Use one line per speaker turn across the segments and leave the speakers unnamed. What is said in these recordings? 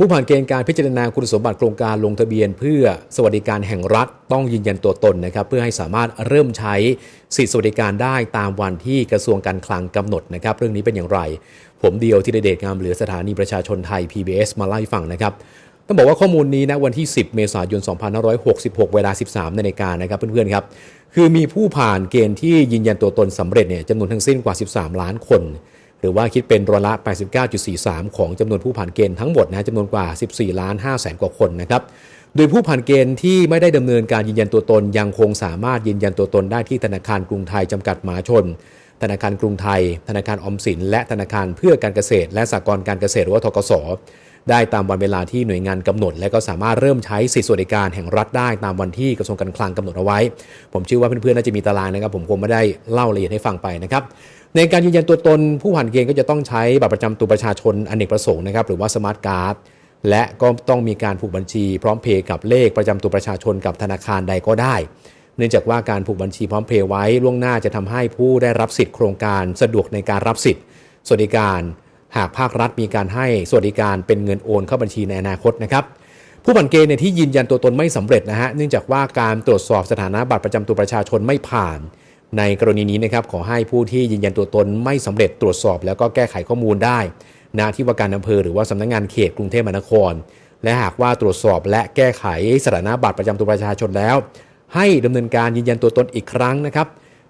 ผู้ผ่านเกณฑ์การพิจารณาคุณสมบัติโครงการลงทะเบียน เพื่อสวัสดิการแห่งรัฐต้องยืนยันตัวตนนะครับ เพื่อให้สามารถเริ่มใช้สิทธิสวัสดิการได้ตามวันที่กระทรวงการคลังกำหนดนะครับ เรื่องนี้เป็นอย่างไร ผมเดียวที่เดชงามเหลือสถานีประชาชนไทย PBS มาเล่าให้ฟังนะครับต้องบอกว่าข้อมูลนี้นะวันที่ 10 เมษายน 2566 เวลา 13นาฬิกานะครับเพื่อนๆครับคือมีผู้ผ่านเกณฑ์ที่ยืนยันตัวตนสำเร็จเนี่ยจำนวนทั้งสิ้นกว่า 13 ล้านคน หรือว่าคิดเป็นร้อยละ 89.43 ของจำนวนผู้ผ่านเกณฑ์ทั้งหมดนะจำนวนกว่า 14 ล้าน5แสนกว่าคนนะครับ โดยผู้ผ่านเกณฑ์ที่ไม่ได้ดำเนินการยืนยันตัวตน ยังคงสามารถยืนยันตัวตนได้ที่ธนาคารกรุงไทยจำกัดมหาชน ธนาคารกรุงไทย ธนาคารอมสิน และธนาคารเพื่อการเกษตร และสหกรณ์การเกษตรหรือว่าทกส ได้ตามวันเวลาที่หน่วยงานกำหนด และก็สามารถเริ่มใช้สิทธิสวัสดิการแห่งรัฐได้ตามวันที่กระทรวงการคลังกำหนดเอาไว้ ผมเชื่อว่าเพื่อนๆน่าจะมีตารางนะครับ ผมคงไม่ได้เล่าละเอียดให้ฟังไปนะครับในการยืนยันตัวตนผู้ผ่านเกณฑ์ก็จะต้องใช้บัตรประจำตัวประชาชนอเนกประสงค์นะครับหรือว่าสมาร์ทการ์ดและก็ต้องมีการผูกบัญชี พร้อมเพย์กับเลขประจำตัวประชาชนกับธนาคารใดก็ได้ เนื่องจากว่าการผูกบัญชีพร้อมเพย์ไว้ล่วงหน้าจะทำให้ผู้ได้รับสิทธิ์โครงการสะดวกในการรับสิทธิ์สวัสดิการ หากภาครัฐมีการให้สวัสดิการเป็นเงินโอนเข้าบัญชีในอนาคตนะครับผู้ผ่านเกณฑ์เนี่ยที่ยืนยันตัวตนไม่สำเร็จนะฮะเนื่องจากว่าการตรวจสอบสถานะบัตรประจำตัวประชาชนไม่ผ่าน ในกรณีนี้นะครับขอให้ผู้ที่ยืนยันตัวตนไม่สำเร็จตรวจสอบ แล้วก็แก้ไขข้อมูลได้ณที่ว่าการอำเภอหรือว่าสำนักงานเขตกรุงเทพมหานคร และหากว่าตรวจสอบและแก้ไขสถานะบัตรประจำตัวประชาชนแล้ว ให้ดำเนินการยืนยันตัวตนอีกครั้งนะครับ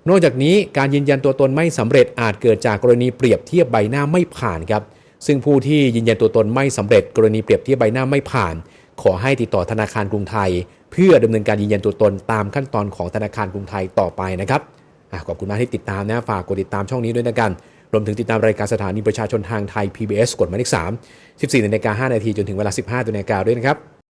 นอกจากนี้การยืนยันตัวตนไม่สำเร็จอาจเกิดจากกรณีเปรียบเทียบใบหน้าไม่ผ่านครับ ซึ่งผู้ที่ยืนยันตัวตนไม่สำเร็จ กรณีเปรียบเทียบใบหน้าไม่ผ่าน ขอให้ติดต่อธนาคารกรุงไทย เพื่อดำเนินการยืนยันตัวตนตามขั้นตอนของธนาคารกรุงไทยต่อไปนะครับอขอบคุณมากที่ติดตามนะฝากกดติดตามช่องนี้ด้วยนะกันรวมถึงติดตามรายการสถานีประชาชนทางไทย PBS กดหมายเลข3 14นาฬิกา5นาทีจนถึงเวลา 15นาฬิกาด้วยนะครับ